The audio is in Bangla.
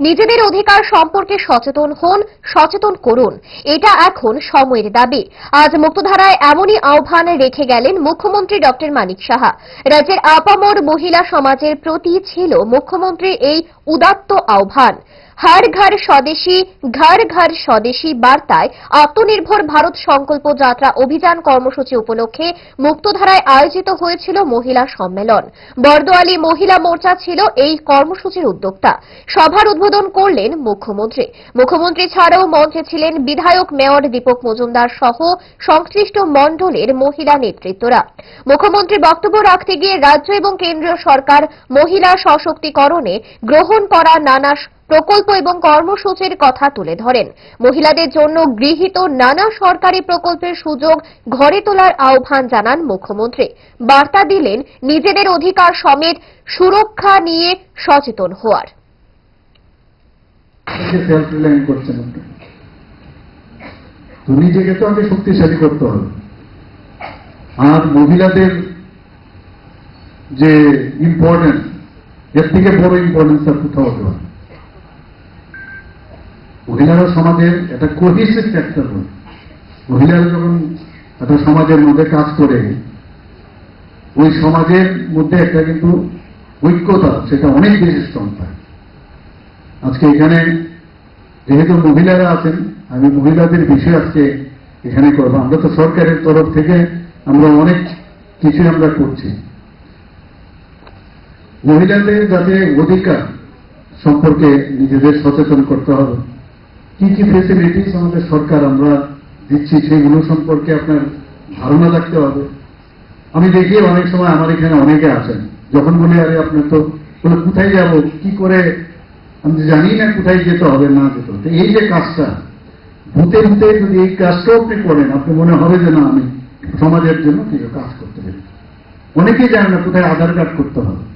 নিজেদের অধিকার সম্পর্কে সচেতন হন, সচেতন করুন। এটা এখন সময়ের দাবি। আজ মুক্তধারায় এমনই আহ্বান রেখে গেলেন মুখ্যমন্ত্রী ডক্টর মানিক সাহা। রাজ্যের আপামর মহিলা সমাজের প্রতি ছিল মুখ্যমন্ত্রীর এই উদাত্ত আহ্বান। হর ঘর স্বদেশী, ঘর ঘর স্বদেশী বার্তায় আত্মনির্ভর ভারত সংকল্প যাত্রা অভিযান কর্মসূচি উপলক্ষে মুক্তধারায় আয়োজিত হয়েছিল মহিলা সম্মেলন। বর্দোয়ালি মহিলা মোর্চা ছিল এই কর্মসূচির উদ্যোক্তা। সভার উদ্বোধন করলেন মুখ্যমন্ত্রী। মুখ্যমন্ত্রী ছাড়াও মঞ্চে ছিলেন বিধায়ক মেয়র দীপক মজুমদার সহ সংশ্লিষ্ট মণ্ডলের মহিলা নেতৃত্বরা। মুখ্যমন্ত্রী বক্তব্য রাখতে গিয়ে রাজ্য এবং কেন্দ্রীয় সরকার মহিলা সশক্তিকরণে গ্রহণ করা নানা প্রকল্প এবং কর্মসূচির কথা তুলে ধরেন। মহিলাদের জন্য গৃহীত নানা সরকারি প্রকল্পের সুযোগ ঘরে তোলার আহ্বান জানান মুখ্যমন্ত্রী। বার্তা দিলেন, নিজেদের অধিকার সমেত সুরক্ষা নিয়ে সচেতন হওয়ার। নিজেকে তো আগে শক্তিশালী করতে হবে। আর মহিলাদের যে ইম্পর্টেন্স এর থেকে বড় ইম্পর্টেন্স আর কোথাও হতে পারে। মহিলারা সমাজের একটা কোহিসিভ ফ্যাক্টর হয়। মহিলারা যখন একটা সমাজের মধ্যে কাজ করে, ওই সমাজের মধ্যে একটা কিন্তু ঐক্যতা, সেটা অনেক বেশি স্ট্রং থাকে। আজকে এখানে যেহেতু মহিলারা আছেন, আমি মহিলাদের বিষয় আজকে এখানে করব। আমরা তো সরকারের তরফ থেকে আমরা অনেক কিছু আমরা করছি। মহিলাদের যাতে অধিকার সম্পর্কে নিজেদের সচেতন করতে হবে। কি কি ফেসিলিটিস আমাদের সরকার আমরা দিচ্ছি সেগুলো সম্পর্কে আপনার ধারণা রাখতে হবে। আমি দেখি অনেক সময় আমার এখানে অনেকে আছেন। যখন বলি, আরে, আপনার তো বলে, কোথায় যাব? কি করে? আমি জানি না কোথায় যেতে হবে, না যেতে হবে। এই যে কাজটা, ভূতে ভূতে যদি এই কাজটাও আপনি করেন, আপনি মনে হবে যে, না, আমি সমাজের জন্য কিছু কাজ করতে পারি। অনেকেই জানে না কোথায় আধার কার্ড করতে হবে।